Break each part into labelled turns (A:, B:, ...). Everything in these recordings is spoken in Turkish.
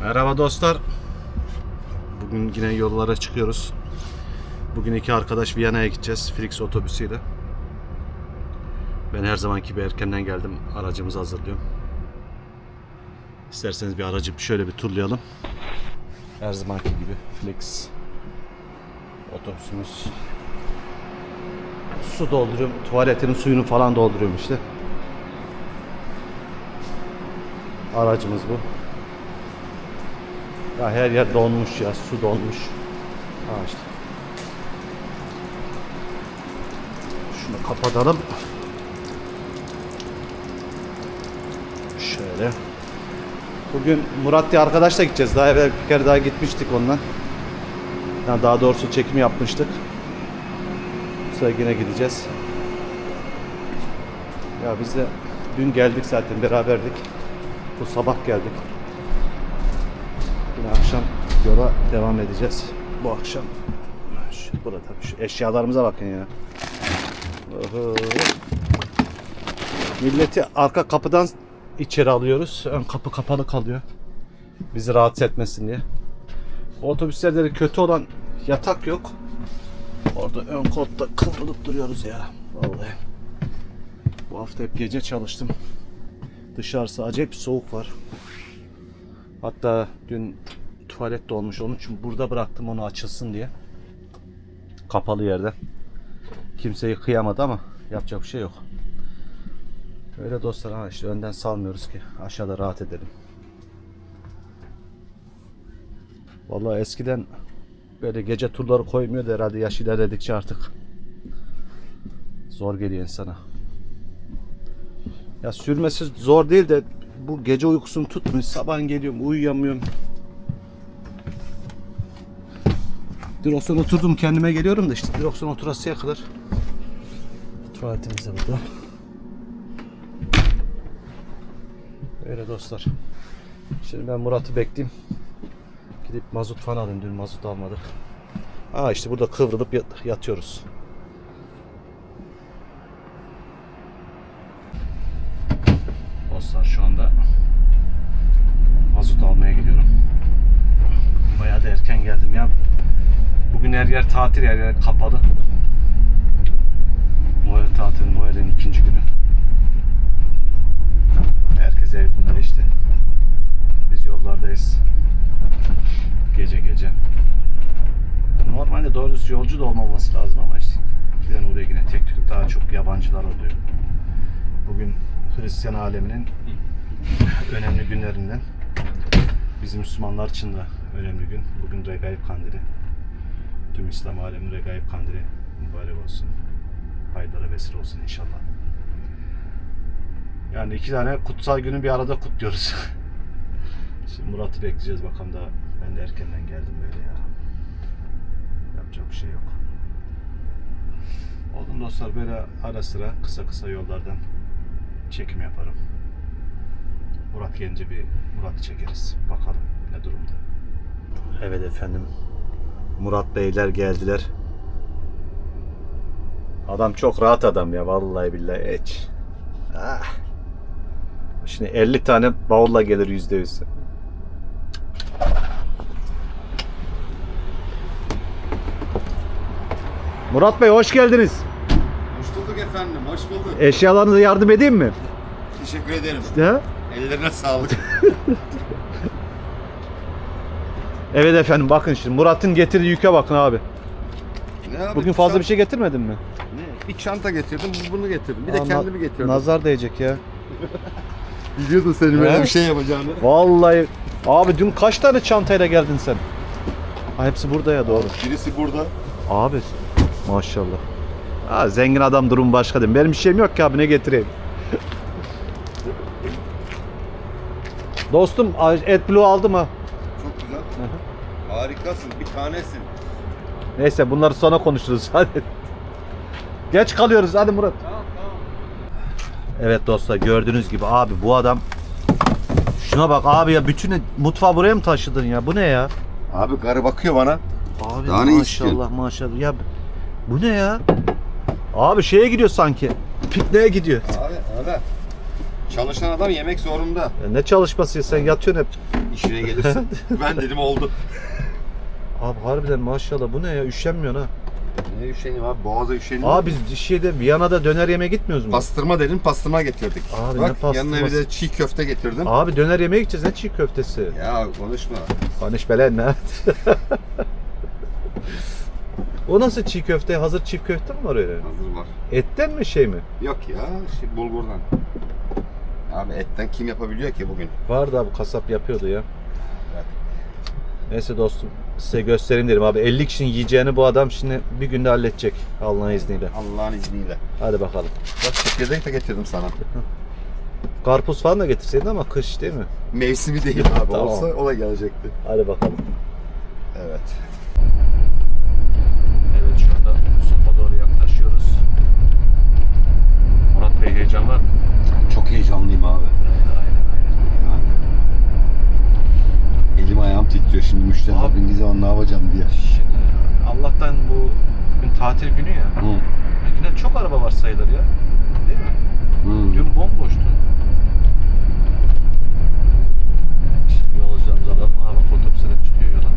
A: Merhaba dostlar. Bugün yine yollara çıkıyoruz. Bugün iki arkadaş Viyana'ya gideceğiz Flix otobüsüyle. Ben her zamanki gibi erkenden geldim. Aracımızı hazırlıyorum. İsterseniz bir aracı şöyle bir turlayalım. Her zamanki gibi Flix otobüsümüz. Su dolduruyorum. Tuvaletinin suyunu falan dolduruyorum işte. Aracımız bu. Ya her yer donmuş ya, su donmuş. İşte. Şunu kapatalım. Şöyle. Bugün Murat diye arkadaşla gideceğiz. Daha evvel bir kere daha gitmiştik onunla. Yani daha doğrusu çekim yapmıştık. Bu sefer yine gideceğiz. Ya biz de dün geldik zaten beraberdik. Bu sabah geldik. Yola devam edeceğiz. Bu akşam. Şu, burada tabii şu eşyalarımıza bakın ya. Oho. Milleti arka kapıdan içeri alıyoruz. Ön kapı kapalı kalıyor. Bizi rahatsız etmesin diye. Otobüslerde de kötü olan yatak yok. Orada ön koltukta kıvrılıp duruyoruz ya. Vallahi. Bu hafta hep gece çalıştım. Dışarısı acayip soğuk var. Hatta dün tuvalet dolmuş. Onun için burada bıraktım onu açılsın diye. Kapalı yerde. Kimseyi kıyamadı ama yapacak bir şey yok. Öyle dostlar ha işte önden salmıyoruz ki aşağıda rahat edelim. Vallahi eskiden böyle gece turları koymuyordu herhalde yaş ilerledikçe artık. Zor geliyor insana. Ya sürmesi zor değil de bu gece uykusum tutmuyor. Sabah geliyorum uyuyamıyorum. Direksiyon oturdum kendime geliyorum da işte direksiyon oturasıya kadar. Tuvaletimiz de burada. Öyle dostlar. Şimdi ben Murat'ı bekleyeyim. Gidip mazot falan alayım. Dün mazot almadık. Aa işte burada kıvrılıp yat- yatıyoruz. Her yer tatil, her yer kapalı. Noel tatili, Noel'in ikinci günü. Herkes evinde işte. Biz yollardayız. Gece gece. Normalde doğru düzgün yolcu da olmaması lazım ama işte giden oraya yine tek tük daha çok yabancılar oluyor. Bugün Hristiyan aleminin önemli günlerinden. Bizim Müslümanlar için de önemli gün. Bugün Regaib Kandili. Tüm İslam aleminin Regaib Kandili mübarek olsun. Hayırlara vesile olsun inşallah. Yani iki tane kutsal günü bir arada kutluyoruz. Şimdi Murat'ı bekleyeceğiz bakalım da ben de erkenden geldim böyle ya. Yapacak bir şey yok. Oğlum dostlar böyle ara sıra kısa kısa yollardan çekim yaparım. Murat gelince bir Murat'ı çekeriz. Bakalım ne durumda. Evet efendim. Murat Beyler geldiler. Adam çok rahat adam ya vallahi billahi hiç. Ah. Şimdi 50 tane bavulla gelir yüzde yüz. Murat Bey hoş geldiniz.
B: Hoş bulduk efendim, hoş bulduk.
A: Eşyalarınıza yardım edeyim mi?
B: Teşekkür ederim.
A: Ha?
B: Ellerine sağlık.
A: Evet efendim bakın şimdi Murat'ın getirdiği yüke bakın abi.
B: Ne abi,
A: Bugün fazla bir şey getirmedin mi?
B: Ne? Bir çanta getirdim, bunu getirdim. Bir de
A: Aa,
B: kendimi
A: na-
B: getirdim.
A: Nazar değecek ya.
B: Biliyordun senin böyle bir şey yapacağını.
A: Vallahi abi dün kaç tane çantayla geldin sen? Ha, hepsi burada ya doğru.
B: Birisi burada.
A: Abi maşallah. Ha, zengin adam durum başka değil mi? Benim bir şeyim yok ki abi ne getireyim. Dostum AdBlue aldım ha.
B: Harikasın, bir tanesin.
A: Neyse bunları sonra konuşuruz hadi. Geç kalıyoruz hadi Murat. Evet dostlar gördüğünüz gibi abi bu adam Şuna bak abi ya bütün mutfağı buraya mı taşıdın ya? Bu ne ya?
B: Abi karı bakıyor bana.
A: Abi
B: Daha ne
A: maşallah maşallah ya bu ne ya? Abi şeye gidiyor sanki. Pikniğe gidiyor.
B: Abi, abi. Çalışan adam yemek zorunda.
A: Ya ne çalışması ya sen yatıyorsun hep.
B: işine gelirsin. ben dedim oldu.
A: Abi harbiden maşallah bu ne ya üşenmiyor ha.
B: Ne üşeneyim abi boğaza üşeneyim.
A: Abi biz şeyde Viyana'da döner yemeye gitmiyoruz mu?
B: Pastırma dedim pastırma getirdik.
A: Abi ne
B: Bak yanına bir de çiğ köfte getirdim.
A: Abi döner yemeye gideceğiz ne çiğ köftesi.
B: Ya konuşma.
A: Konuş belen ne? o nasıl çiğ köfte? Hazır çiğ köfte mi var öyle?
B: Hazır var.
A: Etten mi şey mi?
B: Yok ya şey bulgurdan. Abi etten kim yapabiliyor ki bugün?
A: Vardı abi kasap yapıyordu ya. Neyse dostum size göstereyim dedim abi 50 kişinin yiyeceğini bu adam şimdi bir günde halledecek Allah'ın izniyle.
B: Allah'ın izniyle.
A: Hadi bakalım.
B: Bak çekirdek de getirdim sana.
A: Karpuz falan da getirseydin ama kış değil mi?
B: Mevsimi değil abi.
A: Tamam.
B: Olsa o da gelecekti.
A: Hadi bakalım.
B: Evet.
A: Evet şu anda sopa doğru yaklaşıyoruz. Murat Bey heyecan var mı?
B: Çok heyecanlıyım abi.
A: Aynen aynen.
B: Yani. Elim ayağım titriyor şimdi müşteriler
A: Abi.
B: Zaman ne yapacağım diye.
A: Şimdi Allah'tan bu gün tatil günü ya.
B: Hı.
A: Yine çok araba var sayılır ya. Değil mi?
B: Hı.
A: Dün bomboştu. Şimdi yolcularımızı alalım. Bak otobüsler hep çıkıyor yola.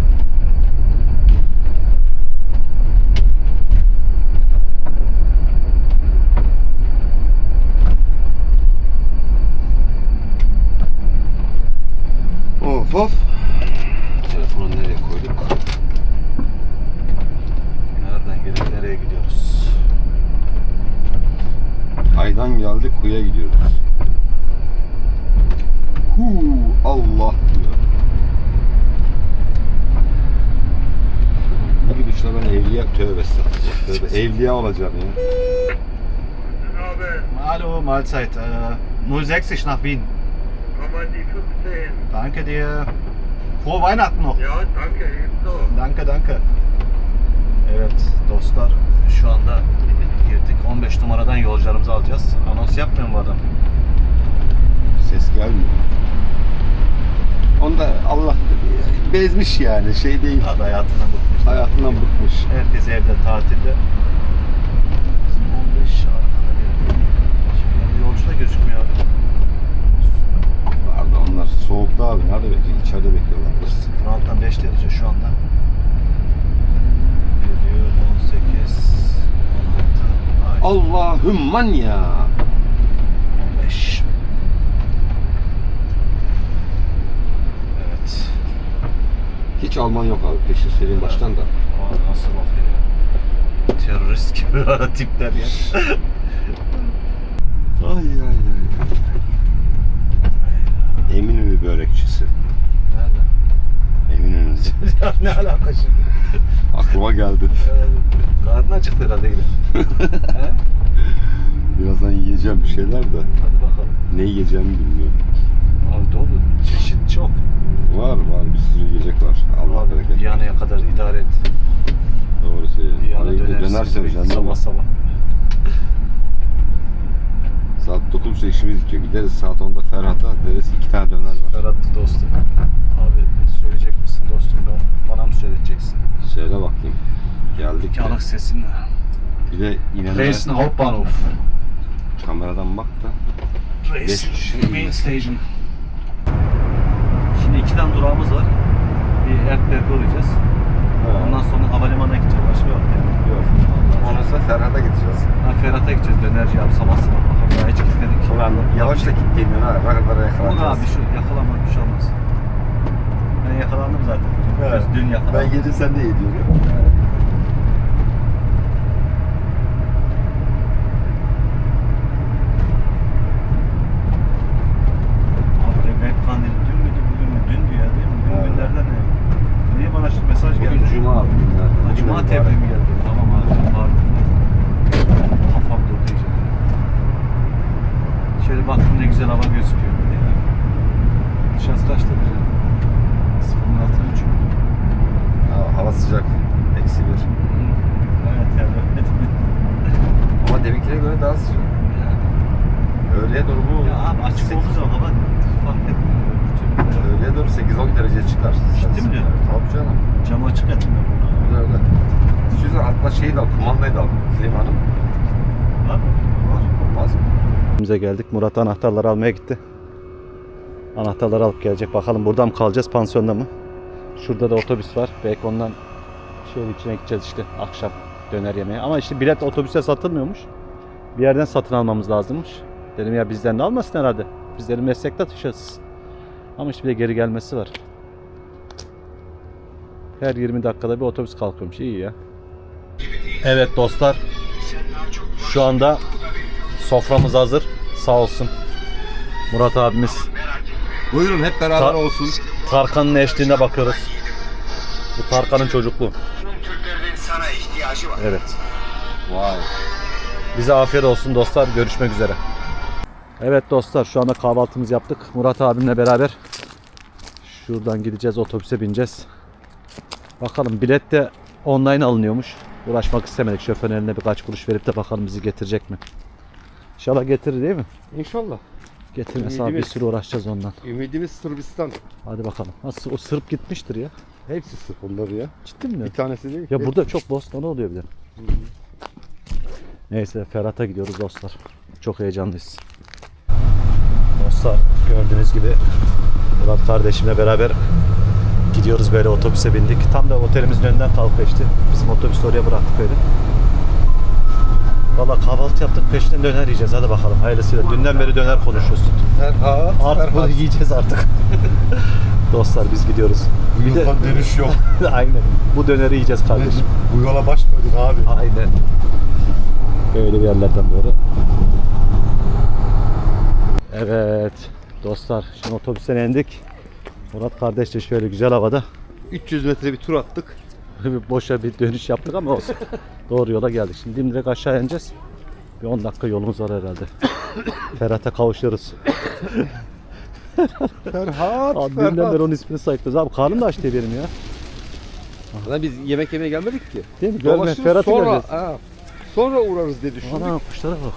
B: Of of. Telefonu nereye koyduk?
A: Nereden gelip nereye gidiyoruz?
B: Aydan geldik kuya gidiyoruz. Hu Allah diyor. Bu gidişle ben evliya tövbe estağfurullah. Tövbe evliya olacağım ya.
A: Hallo, Mahlzeit. Äh, 060 nach Wien.
C: kommen die 15.
A: Danke dir. Frohe Weihnachten noch.
C: Ja, danke, ebenso.
A: Danke danke. Evet dostlar şu anda girdik 15 numaradan yolcularımızı alacağız. Anons yapmıyor mu bu adam?
B: Ses gelmiyor. Onda Allah bezmiş yani şey değil.
A: Abi hayatından bıkmış.
B: Hayatından bıkmış.
A: Herkes evde tatilde. 15 arkada bir Şimdi yolcu da gözükmüyor abi.
B: Vardı onlar soğukta abi nerede bekliyor? İçeride bekliyorlar.
A: Alttan 5 derece şu anda. Geliyor 18 16 ay,
B: Allahümman ya.
A: 15 Evet.
B: Hiç Alman yok abi peşin söyleyeyim baştan da.
A: Abi nasıl? Terörist gibi tipler ya.
B: Ay ay ay. Eminönü börekçisi.
A: Nerede?
B: Eminönü'nde.
A: ya ne alaka şimdi?
B: Aklıma geldi.
A: Karnın acıktı herhalde yine.
B: Birazdan yiyeceğim bir şeyler de.
A: Hadi bakalım.
B: Ne yiyeceğimi bilmiyorum.
A: Abi dolu çeşit çok.
B: Var var bir sürü yiyecek var. Allah bereket.
A: Viyana'ya kadar idare et. Döner
B: söyleyeceğim değil
A: sabah
B: mi?
A: sabah.
B: Saat 9'da işimiz bitiyor. Gideriz saat 10'da Ferhat'a deriz iki tane döner var.
A: Ferhat dostum. Abi söyleyecek misin dostum ben? Bana mı söyleyeceksin?
B: Söyle bakayım. Geldik.
A: Yanık sesin.
B: Bir de inanın
A: Dresden Hauptbahnhof.
B: kameradan bak da.
A: Dresden Main Station. Şimdi iki tane durağımız var. Bir Erdberg'e uğrayacağız. Ondan sonra havalimanına gideceğiz. Başka yok yani.
B: Yok. Ondan sonra Ferhat'a gideceğiz.
A: Ha, Ferhat'a gideceğiz. Dönerci abi sabah sabah. Bakalım hiç gitmedik.
B: Ulan yavaş da git demiyorsun ha. Rakamlara yakalanacağız.
A: abi şu yakalama bir şey olmaz. Ben yakalandım zaten.
B: Evet.
A: Dün yakalandık.
B: Ben yedim sen de ye diyorum.
A: 20 derece
B: çıkar.
A: Ciddi mi diyorsun?
B: Tabii canım.
A: Cam açık ettim ben bunu.
B: Güzel güzel. Süzen hatta şeyi de al, kumandayı da al. Selim Hanım.
A: Var mı?
B: Var. Olmaz mı?
A: Bize geldik. Murat anahtarları almaya gitti. Anahtarları alıp gelecek. Bakalım burada mı kalacağız pansiyonda mı? Şurada da otobüs var. Belki ondan şehir içine gideceğiz işte akşam döner yemeğe. Ama işte bilet otobüse satılmıyormuş. Bir yerden satın almamız lazımmış. Dedim ya bizden de almasın herhalde. Bizlerin meslektaşıyız. Ama işte bir de geri gelmesi var. Her 20 dakikada bir otobüs kalkıyormuş. İyi ya. Evet dostlar. Şu anda soframız hazır. Sağ olsun. Murat abimiz.
D: Buyurun hep beraber
A: Ta-
D: olsun.
A: Tarkan'ın eşliğine bakıyoruz. Bu Tarkan'ın çocukluğu. Evet.
D: Vay.
A: Bize afiyet olsun dostlar. Görüşmek üzere. Evet dostlar şu anda kahvaltımızı yaptık. Murat abimle beraber şuradan gideceğiz otobüse bineceğiz. Bakalım bilet de online alınıyormuş. Uğraşmak istemedik. Şoförün eline birkaç kuruş verip de bakalım bizi getirecek mi? İnşallah getirir değil mi?
B: İnşallah.
A: Getirmese abi bir
B: Ümidimiz.
A: sürü uğraşacağız ondan.
B: Ümidimiz Sırbistan.
A: Hadi bakalım. Nasıl o Sırp gitmiştir ya.
B: Hepsi Sırp onları ya.
A: Ciddi mi?
B: Bir tanesi değil.
A: Ya burada çok Bosna oluyor bir de. Neyse Ferhat'a gidiyoruz dostlar. Çok heyecanlıyız. Dostlar gördüğünüz gibi Murat kardeşimle beraber gidiyoruz böyle otobüse bindik. Tam da otelimizin önünden kalkıyor işte. Bizim otobüsü oraya bıraktık öyle. Valla kahvaltı yaptık peşinden döner yiyeceğiz. Hadi bakalım hayırlısıyla. Dünden beri döner konuşuyoruz.
B: Ferhat.
A: Artık bunu yiyeceğiz artık. Dostlar biz gidiyoruz. Bir de
B: dönüş yok.
A: aynen. Bu döneri yiyeceğiz kardeşim.
B: Bu yola baş koyduk abi.
A: Aynen. Böyle bir yerlerden doğru. Evet. Dostlar şimdi otobüsten indik. Murat kardeş de şöyle güzel havada
B: 300 metre bir tur attık.
A: bir boşa bir dönüş yaptık ama olsun. Doğru yola geldik. Şimdi direkt aşağı ineceğiz. Bir 10 dakika yolumuz var herhalde. Ferhat'a kavuşuyoruz.
B: Ferhat.
A: Abi dünden beri onun ismini sayıklıyoruz. Abi karnım da aç diye benim ya.
B: Lan biz yemek yemeye gelmedik ki.
A: Değil mi? Görme,
B: Dolaşırız,
A: Ferhat'ı
B: sonra,
A: göreceğiz.
B: ha, sonra uğrarız diye düşündük.
A: Ana kuşlara bak.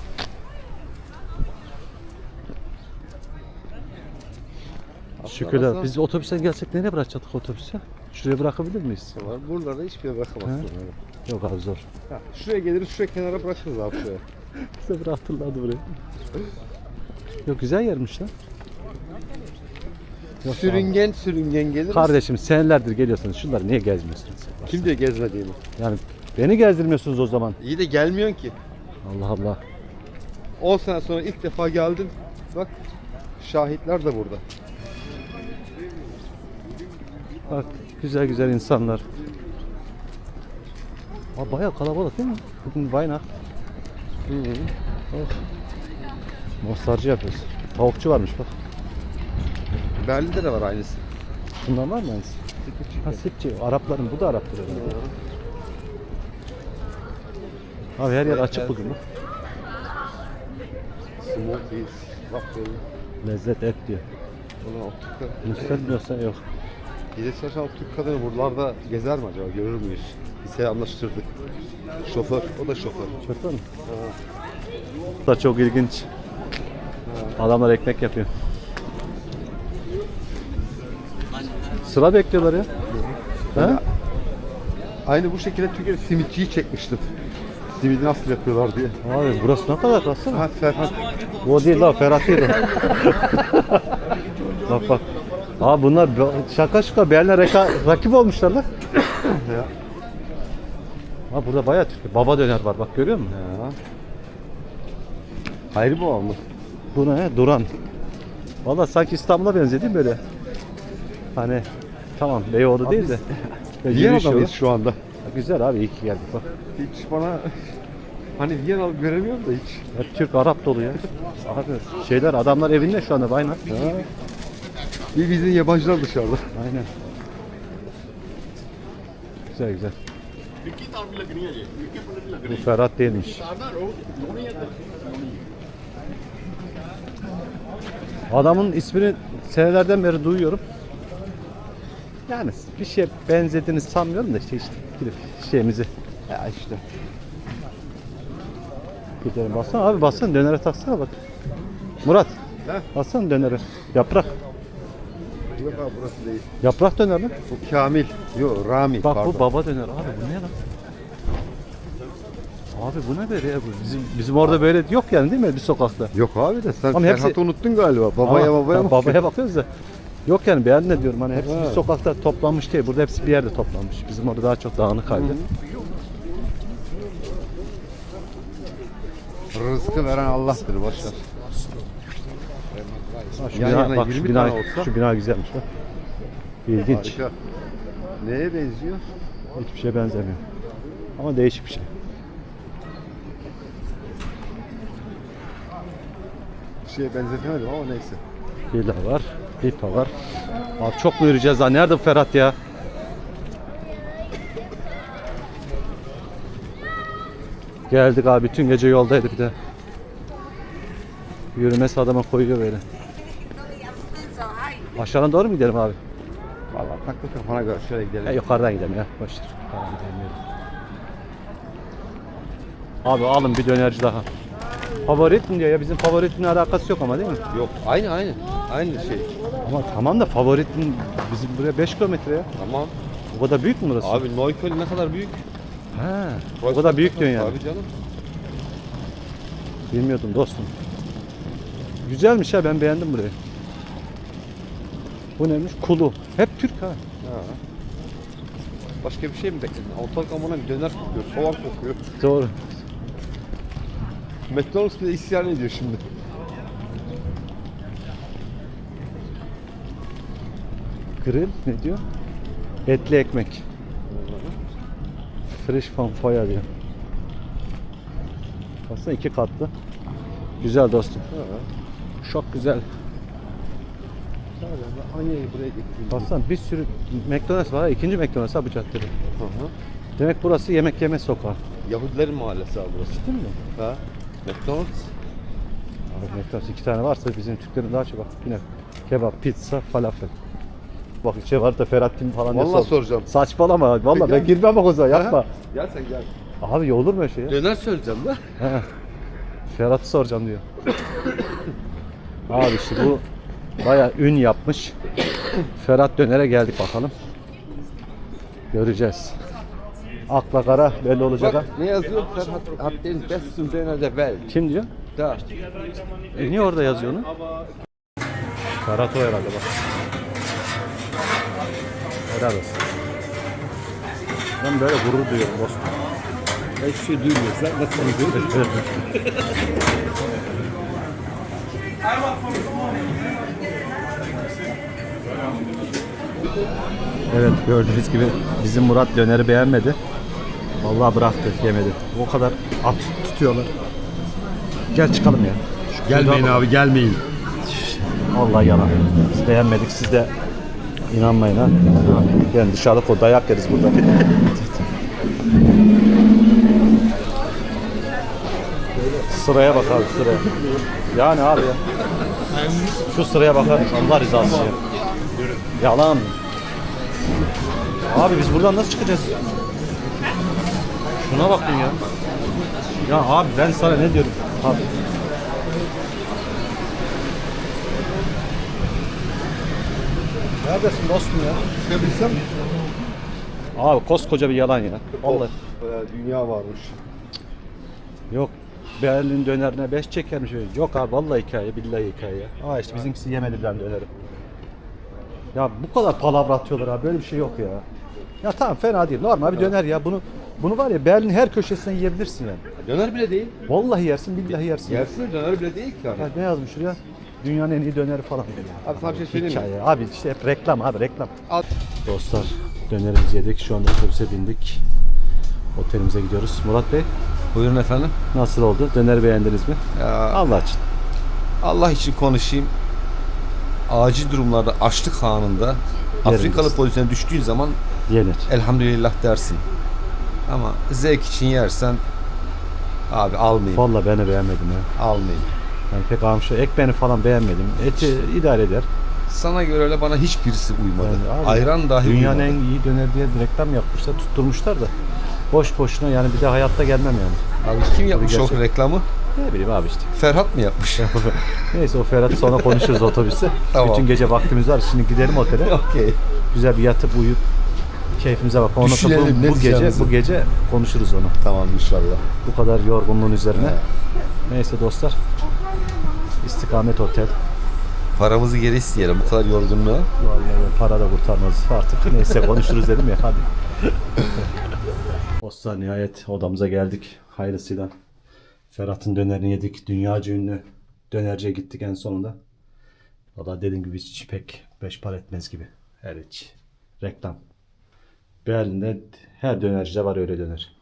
A: Şükürler. Biz otobüsten gelsek nereye bırakacaktık otobüsü? Şuraya bırakabilir miyiz?
B: var? Buralarda hiçbir yere bırakamazsın.
A: He? Yok abi zor.
B: Ha, şuraya geliriz, şuraya kenara bırakırız abi şuraya.
A: Bize bıraktılardı buraya. Yok güzel yermiş lan. Yok.
B: Sürüngen sürüngen geliriz.
A: Kardeşim senelerdir geliyorsunuz. Şunları niye gezmiyorsunuz?
B: Kim diyor gezmediğimi?
A: Yani beni gezdirmiyorsunuz o zaman.
B: İyi de gelmiyorsun ki.
A: Allah Allah.
B: 10 sene sonra ilk defa geldin. Bak şahitler de burada.
A: Bak güzel güzel insanlar. Aa, bayağı kalabalık değil mi? Bugün baynak. Oh. Mostarcı yapıyoruz. Tavukçu varmış bak.
B: Berlin'de de var aynısı.
A: Bundan var mı aynısı? Ha Sipçi. Arapların bu da Araptır herhalde. Abi her yer açık bugün. bak.
B: Smokies, waffle,
A: Lezzet et diyor. Göstermiyorsa yok.
B: Bize çalışan Türk kadını buralarda gezer mi acaba? Görür müyüz? Lise anlaştırdık. Şoför, o da şoför.
A: Şoför mü? Bu da çok ilginç. Adamlar ekmek yapıyor. Sıra bekliyorlar ya. Ha?
B: Aynı bu şekilde Türkiye'de simitçiyi çekmiştim. Simidi nasıl yapıyorlar diye.
A: Abi burası ne kadar baksana.
B: Ha Ferhat.
A: O değil la Ferhat değil o. bak bak. Aa bunlar şaka şaka Berlin'e rakip olmuşlar lan.
B: Ya.
A: Ha burada bayağı Türk. Baba döner var bak görüyor musun?
B: Ya. Hayri bu mı?
A: Bu ne? Duran. Valla sanki İstanbul'a benziyor değil mi böyle? Hani tamam Beyoğlu değil de. Böyle
B: Viyana'da
A: yürüyüş
B: mıyız
A: yolu.
B: şu anda?
A: Güzel abi iyi ki geldik bak.
B: Hiç bana hani Viyanalı göremiyorum da hiç.
A: Hep Türk Arap dolu ya. Abi şeyler adamlar evinde şu anda baynak.
B: Bir bizim yabancılar dışarıda.
A: Aynen. Güzel güzel. Bu Ferhat değilmiş. Adamın ismini senelerden beri duyuyorum. Yani bir şeye benzediğini sanmıyorum da işte, işte gidip şeyimizi
B: Ya işte.
A: gidelim. Baksana abi baksana dönere taksana bak. Murat.
B: He?
A: Baksana dönere. Yaprak.
B: Yok abi burası değil.
A: Yaprak döner mi?
B: Bu Kamil. Yok Rami
A: Bak
B: pardon.
A: bu baba döner abi bu ne lan? Abi bu ne böyle ya? Bu Bizim, bizim orada böyle yok yani değil mi bir sokakta?
E: Yok abi de sen
A: Ama hepsi-
E: Ferhat'ı unuttun galiba. Babaya
A: Ama
E: babaya
A: ben
E: mı?
A: babaya bakıyoruz da. Yok yani beğen ne diyorum hani hepsi bir sokakta toplanmış değil. Burada hepsi bir yerde toplanmış. Bizim orada daha çok dağınık halde.
E: Rızkı veren Allah'tır boşver.
A: Ha, şu
E: Yan
A: bina,
E: yana
A: bak
E: 20
A: şu bina,
E: tane olsa-
A: şu bina güzelmiş bak. İlginç.
E: Harika. Neye benziyor?
A: Hiçbir şeye benzemiyor. Ama değişik bir şey.
E: Bir şeye benzetemedim ama neyse.
A: Villa var, pipa var. Abi çok mu yürüyeceğiz daha? Nerede bu Ferhat ya? Geldik abi bütün gece yoldaydı bir de. Yürümesi adama koyuyor böyle. Aşağıdan doğru mu gidelim abi?
E: Vallahi takla kafana göre şöyle gidelim.
A: Ya yukarıdan gidelim ya. Boş ver. Yukarıdan gidelim. Abi alın bir dönerci daha. Favorit mi diyor ya? Bizim favoritle alakası yok ama değil mi?
E: Yok aynı aynı. Aynı şey.
A: Ama tamam da favoritin bizim buraya 5 kilometre ya.
E: Tamam.
A: O kadar büyük mü burası?
E: Abi Neukölln ne kadar büyük?
A: He. O kadar büyük diyorsun yani.
E: Abi canım.
A: Bilmiyordum dostum. Güzelmiş ha ben beğendim burayı. Bu neymiş? Kulu. Hep Türk ha.
E: Ha. Başka bir şey mi bekledin? Ortalık amına döner kokuyor, soğan kokuyor.
A: Doğru.
E: McDonald's bile isyan ediyor şimdi.
A: Grill ne diyor? Etli ekmek. Fresh from fire diyor. Aslında iki katlı. Güzel dostum.
E: Ha.
A: Çok güzel.
E: Anya'yı buraya getirdim.
A: Baksana bir sürü McDonald's var. ha. İkinci McDonald's ha bu caddede.
E: Hı hı.
A: Demek burası yemek yeme sokağı.
E: Yahudilerin mahallesi abi burası.
A: Değil mi?
E: Ha. McDonald's.
A: Abi McDonald's iki tane varsa bizim Türklerin daha çok bak. Yine kebap, pizza, falafel. Bak içe var da Ferhat Tim falan diye
E: Vallahi
A: sor.
E: soracağım.
A: Saçmalama. Vallahi ben girmem bak o zaman yapma.
E: Gel sen gel.
A: Abi ya olur mu öyle şey ya?
E: Döner söyleyeceğim.
A: He. Ferhat'ı soracağım diyor. Abi işte bu baya ün yapmış. Ferhat Döner'e geldik bakalım. Göreceğiz. Akla kara belli olacak ha.
E: Bak ne yazıyor? Ferhat hat den besten Döner der Welt.
A: Kim diyor?
E: Da.
A: E niye orada yazıyor onu? Ferhat o herhalde bak. Helal olsun. Ben böyle gurur duyuyorum dostum.
E: Hiçbir şey duymuyoruz. Sen nasıl duyuyorsun?
A: Evet gördüğünüz gibi bizim Murat döneri beğenmedi. Vallahi bıraktı yemedi. O kadar at tutuyorlar. Gel çıkalım ya.
E: Gelmeyin abi gelmeyin.
A: Vallahi yalan. Biz beğenmedik siz de inanmayın ha. Yani dışarıda ko dayak yeriz burada. Sıraya bak abi sıraya. Yani abi ya. Şu sıraya bakar? Allah rızası için. Yalan. Abi biz buradan nasıl çıkacağız? Şuna bakın ya. Ya abi ben sana ne diyorum? Abi. Neredesin dostum ya?
E: Çıkabilsem.
A: Abi koskoca bir yalan ya. Vallahi.
E: dünya varmış.
A: Yok. Berlin dönerine 5 çekermiş. Yok abi vallahi hikaye billahi hikaye. Aa işte bizimkisi yemedi ben döneri. Ya bu kadar palavra atıyorlar abi böyle bir şey yok ya. Ya tamam fena değil normal bir döner ya bunu bunu var ya Berlin her köşesine yiyebilirsin yani.
E: Döner bile değil.
A: Vallahi yersin billahi yersin.
E: Yersin döner bile değil ki abi.
A: Ya ne yazmış şuraya? Dünyanın en iyi döneri falan diyor.
E: Abi sana bir şey söyleyeyim mi?
A: Hikaye. Abi işte hep reklam abi reklam.
E: Al.
A: Dostlar dönerimizi yedik. Şu anda otobüse bindik. Otelimize gidiyoruz. Murat Bey
B: Buyurun efendim.
A: nasıl oldu? Döner beğendiniz mi?
B: Ya,
A: Allah için.
B: Allah için konuşayım. Acil durumlarda açlık anında Afrikalı pozisyona düştüğün zaman
A: Yenir.
B: elhamdülillah dersin. Ama zevk için yersen abi almayayım.
A: Vallahi ben de beğenmedim ya.
B: Almayayım.
A: Yani pek amşa ekmeğini falan beğenmedim. Eti idare eder.
B: Sana göre öyle bana hiçbirisi uymadı.
A: Yani abi,
B: Ayran dahi
A: Dünyanın
B: uymadı.
A: en iyi döner diye reklam yapmışlar, tutturmuşlar da. Boş boşuna yani bir de hayatta gelmem yani.
B: Abi kim yapmış o reklamı?
A: Ne bileyim abi işte.
B: Ferhat mı yapmış?
A: Neyse o Ferhat'ı sonra konuşuruz otobüste.
B: Tamam.
A: Bütün gece vaktimiz var. Şimdi gidelim otele.
B: Okey.
A: Güzel bir yatıp uyuyup Keyfimize bak. Ondan sonra
E: Düşünelim, ne
A: bu, bu gece
E: diyeceğimizi.
A: bu gece konuşuruz onu.
E: Tamam inşallah.
A: Bu kadar yorgunluğun üzerine. Neyse dostlar. İstikamet Otel.
E: Paramızı geri isteyelim bu kadar yorgunluğa.
A: Vallahi para da kurtarmaz artık. Neyse konuşuruz dedim ya hadi. Dostlar nihayet odamıza geldik. Hayırlısıyla. Ferhat'ın dönerini yedik. Dünyaca ünlü dönerciye gittik en sonunda. Valla dediğim gibi hiç pek beş para etmez gibi. Her hiç. Reklam. Berlin'de her dönercide var öyle döner.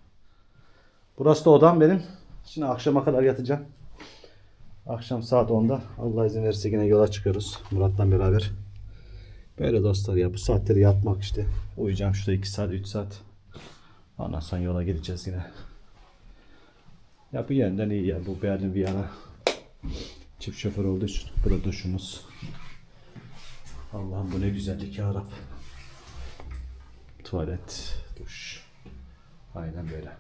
A: Burası da odam benim. Şimdi akşama kadar yatacağım. Akşam saat 10'da Allah izin verirse yine yola çıkıyoruz Murat'la beraber. Böyle dostlar ya bu saatleri yatmak işte. Uyuyacağım şurada 2 saat 3 saat. Ondan sonra yola gideceğiz yine. Ya bu yönden iyi ya bu Berlin Viyana. Çift şoför olduğu için burada duşumuz. Allah'ım bu ne güzellik ya Rab. Tuvalet, duş. Aynen böyle.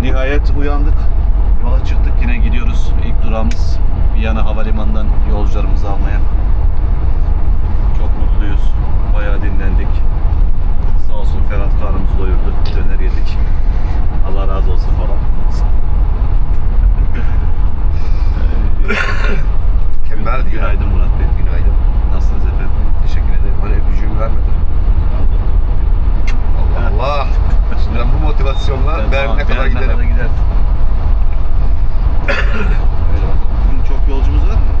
A: Nihayet uyandık. Yola çıktık yine gidiyoruz. İlk durağımız Viyana Havalimanı'ndan yolcularımızı almaya. Çok mutluyuz. Bayağı dinlendik. Sağ olsun Ferhat karnımızı doyurdu. Döner yedik. Allah razı olsun falan.
B: Mükemmeldi ya.
A: Günaydın Murat Bey.
B: Günaydın.
A: Nasılsınız efendim?
B: Teşekkür ederim. Hani gücümü vermedin. Allah Allah. Şimdi ben bu motivasyonla Berlin'e kadar
A: Berlin'e
B: giderim.
A: gidersin. Öyle bak. Bugün çok yolcumuz var mı?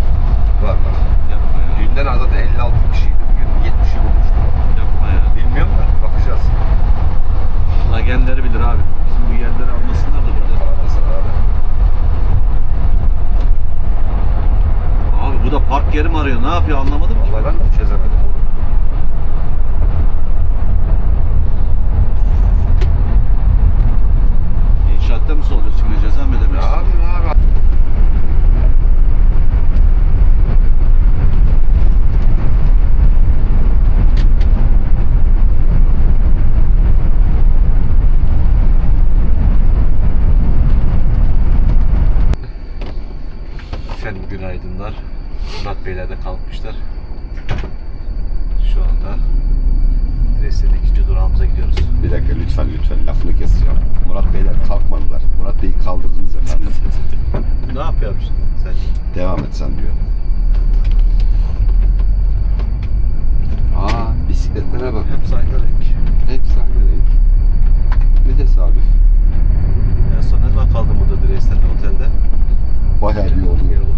B: Var var.
A: Yapma ya.
B: Dünden azada 56 kişiydi. Bugün 70'i bulmuştu.
A: Yapma ya.
B: Bilmiyorum da bakacağız.
A: Allah kendileri bilir abi. Bizim bu yerleri almasınlar da böyle.
B: Arabasın abi.
A: Abi bu da park yeri mi arıyor? Ne yapıyor anlamadım ki.
B: Vallahi ben de çözemedim.
A: İnşaatta mı oluyorsun? Ne ceza mı ödemiyorsun?
B: yapayım abi?
A: Efendim günaydınlar. Murat Beyler de kalkmışlar. Şu anda Dresden'in ikinci durağımıza gidiyoruz.
E: Bir dakika lütfen lütfen lafını keseceğim. Murat Beyler kalkmadılar. Murat Bey'i kaldırdınız efendim.
A: ne yapıyormuşsun sen?
E: Devam et sen diyor. Aa bisikletlere bak.
A: Hep aynı renk.
E: Hepsi aynı renk. Ne tesadüf.
A: En son ne zaman kaldın burada Dresden'de otelde?
E: Bayağı bir oluyor.
A: oluyor mu?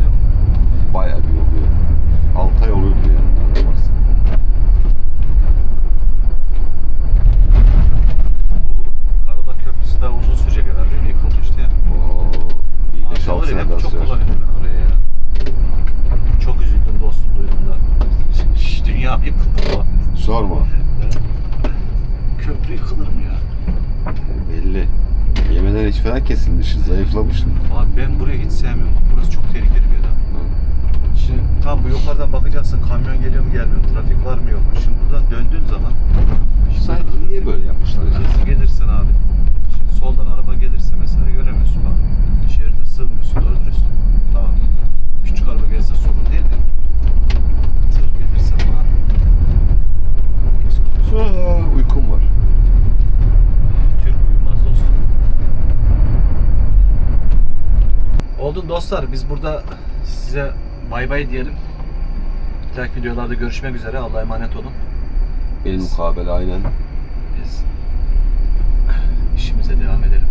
E: Bayağı bir oluyor. 6 ay oluyordu yani. ne varsa.
A: Bu Karala Köprüsü daha uzun sürecek herhalde değil mi? Yıkılmıştı ya.
E: Oo, bir
A: Abi
E: 5-6
A: var ya,
E: sene
A: hep
E: daha
A: çok
E: sürer.
A: kullanıyorum ben oraya ya. Çok üzüldüm dostum duyduğumda. Şş, Dünya yıkıldı bu.
E: Sorma.
A: Köprü yıkılır mı ya?
E: Belli. Yemeden hiç falan kesilmişsin, zayıflamışsın.
A: Abi ben burayı hiç sevmiyorum. Burası çok tehlikeli bir yer. ha. Şimdi tam bu bakacaksın kamyon geliyor mu gelmiyor mu? Trafik var mı yok mu? Şimdi buradan döndüğün zaman
E: Sanki niye böyle yapmışlar ya?
A: hızlı gelirsen abi. Şimdi soldan araba gelirse mesela göremiyorsun bak. Şeride sığmıyorsun doğru dürüst. Tamam. Küçük araba gelirse sorun değil de. Tır gelirse falan.
E: Aa, uykum var.
A: Türk uyumaz dostum. Oldu dostlar biz burada size bay bay diyelim. Bir dahaki videolarda görüşmek üzere. Allah'a emanet olun.
E: Benim mukabele aynen.
A: Biz işimize devam edelim.